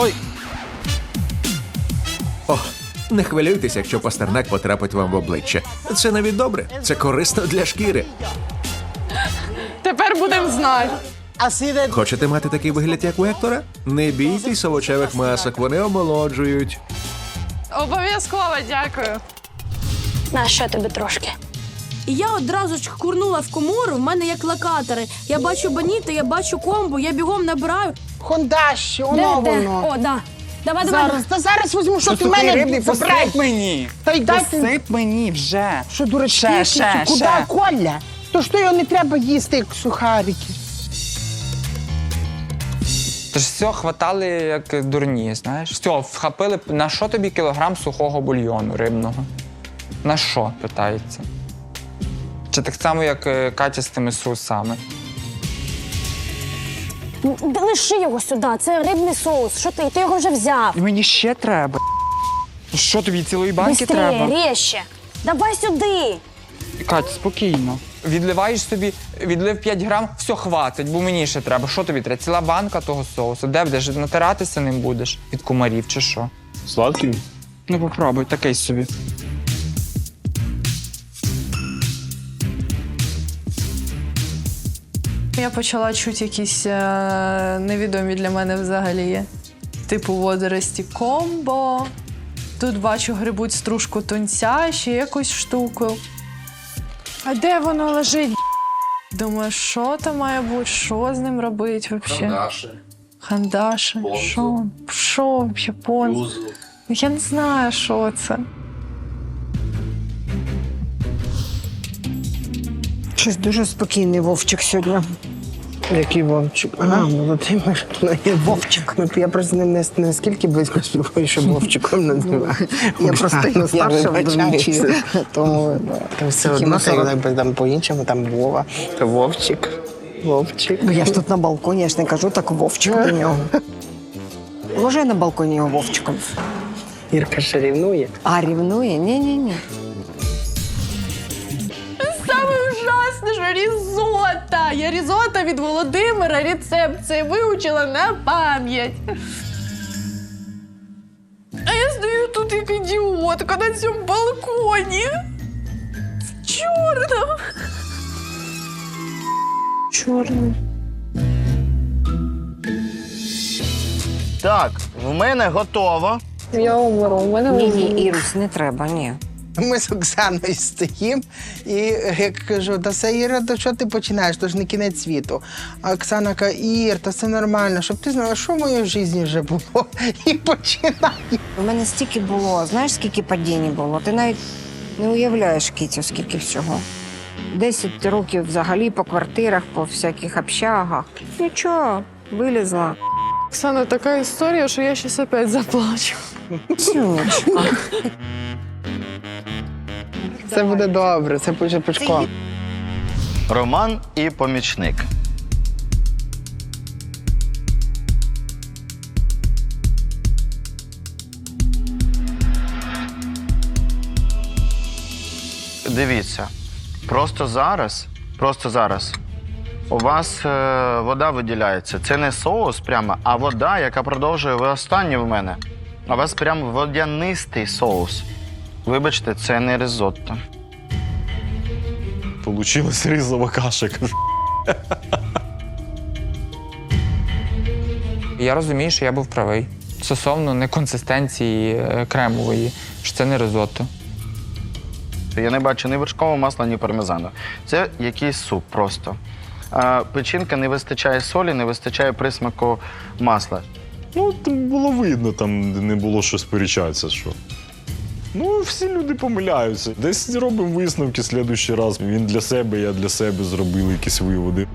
Ой, О, не хвилюйтеся, якщо пастернак потрапить вам в обличчя. Це навіть добре, це корисно для шкіри. Тепер будемо знати. Хочете мати такий вигляд, як у Ектора? Не бійтесь овочевих масок, вони омолоджують. Обов'язково дякую. На що тобі трошки? І я одразу ж курнула в комору, в мене як локатори. Я бачу баніти, я бачу комбу, я бігом набираю. Хондаші, воно де? воно. О, да. Давай, давай. Зараз, та зараз візьму, що ти в мене рибний, забрав. посип мені. Та й дайте- Посип мені вже. Що дурачки, Ще, ще, куди ще. Коля? То що його не треба їсти, як сухарики. Тож все, хватали як дурні, знаєш. Все, вхопили. На що тобі кілограм сухого бульйону рибного? На що, питається? Чи так само, як е, Катя з тими соусами? Лиши його сюди, це рибний соус. Що ти? Ти його вже взяв. І мені ще треба. Що тобі цілої банки Быстрее, треба? ріжче. Давай сюди. Катя, спокійно. Відливаєш собі, відлив 5 грам, все хватить, бо мені ще треба. Що тобі треба? Ціла банка того соусу. Де будеш? Натиратися ним будеш? Від кумарів чи що? Сладкий? Ну попробуй, такий собі. Я почала чути якісь е, невідомі для мене взагалі. Типу водорості комбо. Тут бачу грибуть стружку тунця, ще якусь штуку. А де воно лежить? Думаю, що там має бути, що з ним робити взагалі? Хандаші. Що? Що взагалі? Я не знаю, що це. Щось дуже спокійний Вовчик сьогодні. Який Вовчик? А, Володимир. Ну, я Вовчик. Ну, я просто не, не наскільки близько спілкуюся, щоб Вовчиком називаю. Я просто його старша в домі. Тому там все одно все якби там по-іншому, там Вова, то Вовчик. Вовчик. Ну я ж тут на балконі, я ж не кажу так Вовчик до нього. Може, я на балконі його Вовчиком. Ірка ще рівнує. А рівнує? Ні-ні-ні. Різота. Я різота від Володимира рецепт цей вивчила на пам'ять. А я стою тут як ідіотка на цьому балконі. З чорним. Чорним. Так, в мене готово. Я умру, у мене Ні, ні, Ірусь, не треба, ні. Ми з Оксаною стоїмо, і я кажу, та все, Іра, то що ти починаєш? То ж не кінець світу. А Оксана каже, Ір, та все нормально, щоб ти знала, що в моїй житті вже було. І починає. У мене стільки було, знаєш, скільки падінь було? Ти навіть не уявляєш, Кітю, скільки всього. Десять років взагалі по квартирах, по всяких общагах. Нічого, вилізла. Оксана, така історія, що я щось опять заплачу. Сюнечка. Це буде добре, це буде пучком. Роман і помічник. Дивіться, просто зараз, просто зараз у вас е, вода виділяється. Це не соус прямо, а вода, яка продовжує ви останнє в мене. А у вас прямо водянистий соус. Вибачте, це не ризотто. Получилась ризова каша. кажу. Я розумію, що я був правий. Стосовно неконсистенції е, кремової, що це не ризотто. Я не бачу ні вершкового масла, ні пармезану. Це якийсь суп просто. А, печінка не вистачає солі, не вистачає присмаку масла. Ну, там було видно, там не було що сперечатися, що. Ну, всі люди помиляються. Десь робимо висновки слідуючий раз. Він для себе, я для себе зробили якісь виводи.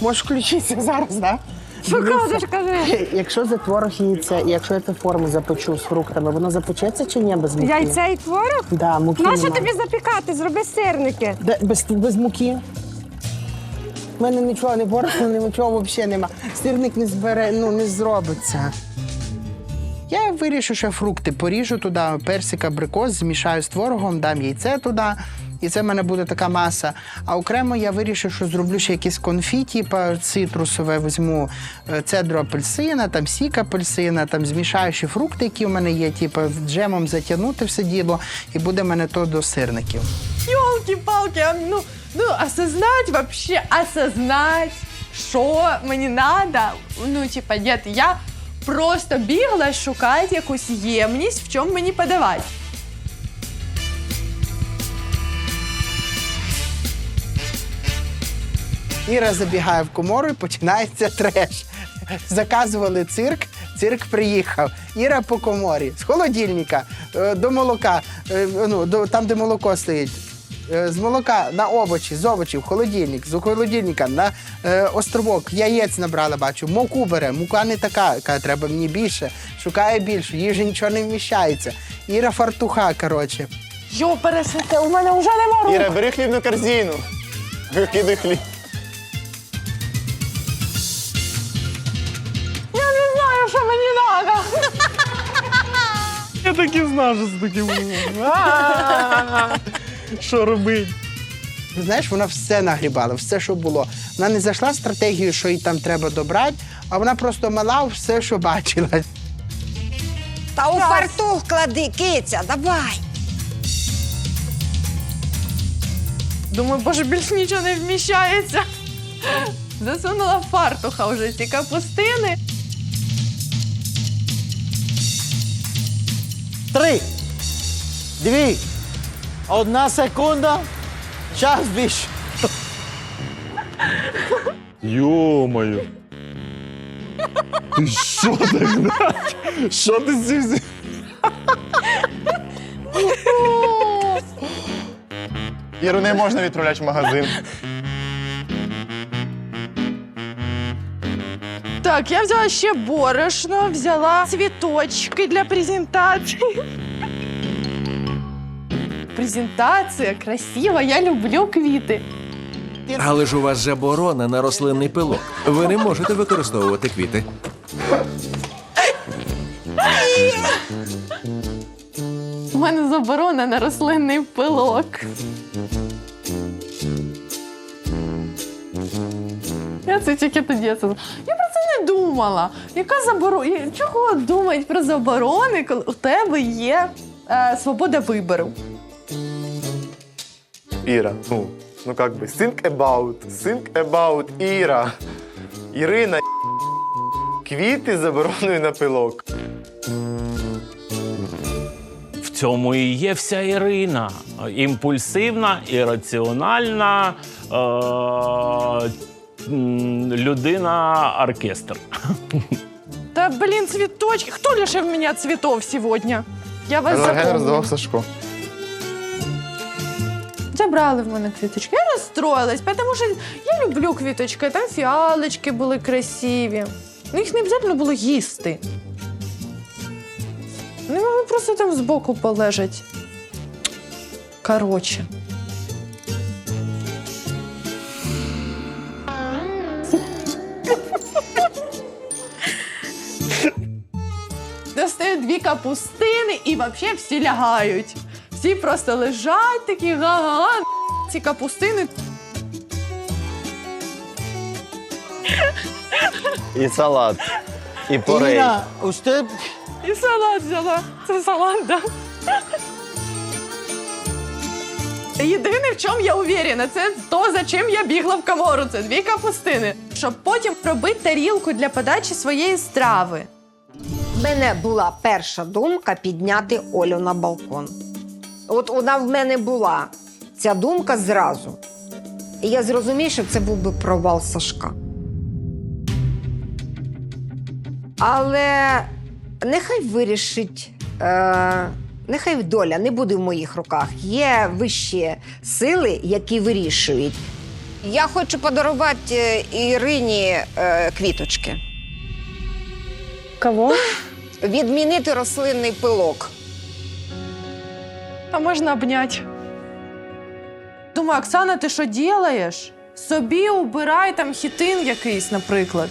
Можеш включитися зараз, так? Що кажеш, кажи? Якщо за творог яйце, і якщо я цю форму запечу з фруктами, воно запечеться чи ні без муки? Яйця і творог? Да, муки Нащо тобі запікати? Зроби сирники. Де, без, без муки? У мене нічого не борошно, нічого взагалі нема. Сирник не збере, ну не зробиться. Я вирішу, що фрукти поріжу туди, персик, абрикос, змішаю з творогом, дам яйце туди і це в мене буде така маса. А окремо я вирішив, що зроблю ще якісь конфі, типу цитрусове, візьму е, цедру апельсина, там сік апельсина, там змішаю ще фрукти, які в мене є, типу джемом затягнути все діло, і буде в мене то до сирників. Ёлки-палки, а ну, ну осознать вообще, осознать, що мені надо. Ну, типа, дід, я просто бігла шукати якусь ємність, в чому мені подавати. Іра забігає в комору і починається треш. Заказували цирк, цирк приїхав. Іра по коморі з холодильника е, до молока, е, ну, до, там, де молоко стоїть. Е, З молока на овочі, з овочів, холодильник, з холодильника на е, островок, яєць набрала, бачу, муку бере, мука не така, каже, треба мені більше, шукає більше, їй вже нічого не вміщається. Іра фартуха, коротше. Йо, пересете, у мене вже нема рук. Іра, бери хлібну корзину. Викидай хліб. Я не знаю, що мені треба. Я так і знав, що це таке було. Що робить? Знаєш, вона все нагрібала, все, що було. Вона не зайшла стратегією, що їй там треба добрати, а вона просто мала все, що бачила. Та у фартух клади, киця, давай. Думаю, боже, більше нічого не вміщається. Засунула фартуха вже ці капустини. Три, дві, одна секунда, час більше. Йо-моє. Ти що так? Надь? Що ти з цим? Іру не можна відправляти в магазин. Так, я взяла ще борошно, взяла цвіточки для презентації. Презентація красива, я люблю квіти. Але ж у вас заборона на рослинний пилок. Ви не можете використовувати квіти. У мене заборона на рослинний пилок. Я це тільки тоді. Я про це не думала. Яка заборона? Чого думати про заборони, коли у тебе є е, свобода вибору? Іра, ну, ну как бы, think about, think about Іра. Ірина, квіти забороною на пилок. В цьому і є вся Ірина. Імпульсивна, ірраціональна е- людина-оркестр. Та блін, цвіточки. Хто лишив мене цвітов сьогодні? Я вас запомню. Сашко. Забрали в мене квіточки. Я розстроїлась, тому що я люблю квіточки. Там фіалочки були красиві. Ну, їх не обов'язково було їсти. Вони могли просто там збоку полежать. Коротше. Достаю дві капустини і взагалі всі лягають. Всі просто лежать такі га-га-га. Ці капустини. І салат. І порей. Іра, усте І салат взяла. Це салат, да? Єдине, в чому я уверена, це то, за чим я бігла в камору. Це дві капустини. Щоб потім робити тарілку для подачі своєї страви. В мене була перша думка підняти Олю на балкон. От вона в мене була. Ця думка зразу. І я зрозумів, що це був би провал Сашка. Але нехай вирішить, е, нехай доля не буде в моїх руках. Є вищі сили, які вирішують. Я хочу подарувати е, Ірині е, квіточки. Кого? Відмінити рослинний пилок. А можна обняти. Думаю, Оксана, ти що робиш? Собі убирай там хітин якийсь, наприклад.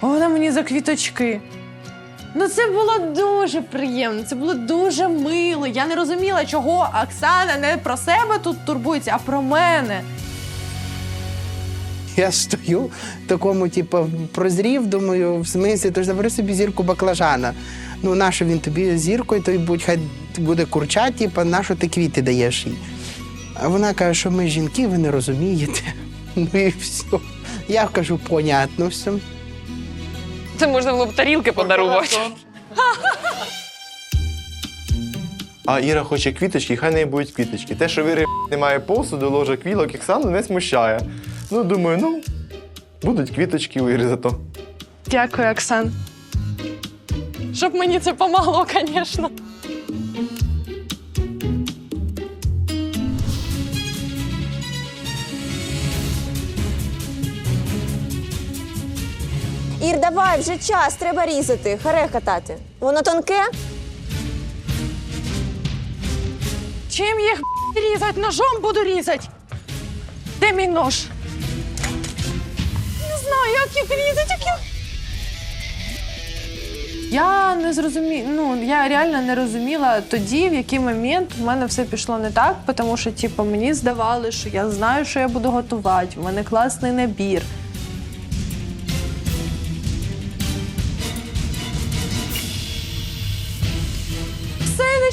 Вона мені за квіточки. Ну це було дуже приємно, це було дуже мило. Я не розуміла, чого Оксана не про себе тут турбується, а про мене. Я стою такому, типу, прозрів, думаю, в смислі, то ж забери собі зірку баклажана. Ну, нащо він тобі зіркою, то й будь хай буде курча, типу, нащо ти квіти даєш їй? А вона каже, що ми жінки, ви не розумієте. Ну і все. Я кажу, понятно все. Це можна було б тарілки подарувати. А Іра хоче квіточки, хай не будуть квіточки. Те, що вири немає посуду, ложа квілок, Оксану не смущає. Ну, думаю, ну, будуть квіточки у Іри зато. Дякую, Оксан. Щоб мені це помогло, звісно. Давай, вже час, треба різати, харе катати. Воно тонке? Чим їх б**, різати? Ножом буду різати. Де мій нож? Не знаю, як їх різати, як їх. Я не зрозуміла, ну я реально не розуміла тоді, в який момент в мене все пішло не так, тому що, типу, мені здавали, що я знаю, що я буду готувати. в мене класний набір.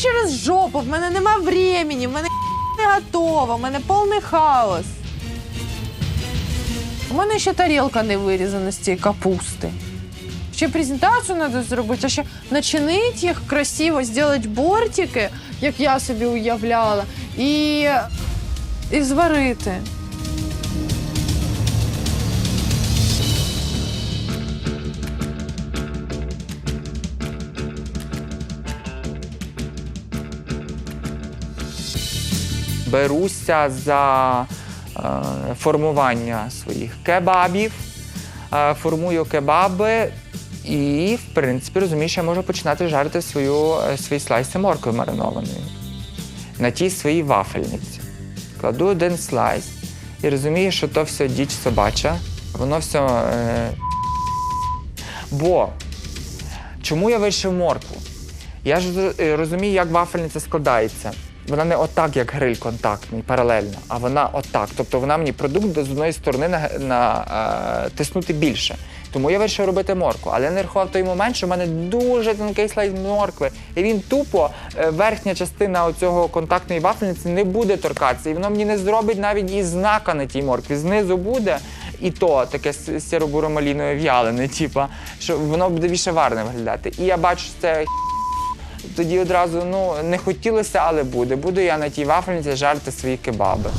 Через жопу, в мене нема времени, в мене не готово, в мене повний хаос. У мене ще тарілка не вирізана з цієї капусти. Ще презентацію треба зробити, а ще начинити їх красиво, зробити бортики, як я собі уявляла, і, і зварити. Беруся за е, формування своїх кебабів, е, формую кебаби і, в принципі, розумію, що я можу починати жарити свою, е, свої слайси моркви маринованої на тій своїй вафельниці. Кладу один слайс і розумію, що то все діч собача, воно все. Е... Бо чому я вирішив моркву? Я ж розумію, як вафельниця складається. Вона не отак, як гриль контактний, паралельно, а вона отак. Тобто вона мені продукт з одної сторони на, на, е, тиснути більше. Тому я вирішив робити моркву. Але я не рахував той момент, що в мене дуже тонкий слайд моркви. І він тупо, е, верхня частина оцього контактної вафельниці не буде торкатися. І воно мені не зробить навіть і знака на тій моркві. Знизу буде. І то таке сіро-буромалінове в'ялене, типа, що воно буде більше варне виглядати. І я бачу, що це тоді одразу ну не хотілося, але буде. Буду я на тій вафельниці жарити свої кебаби.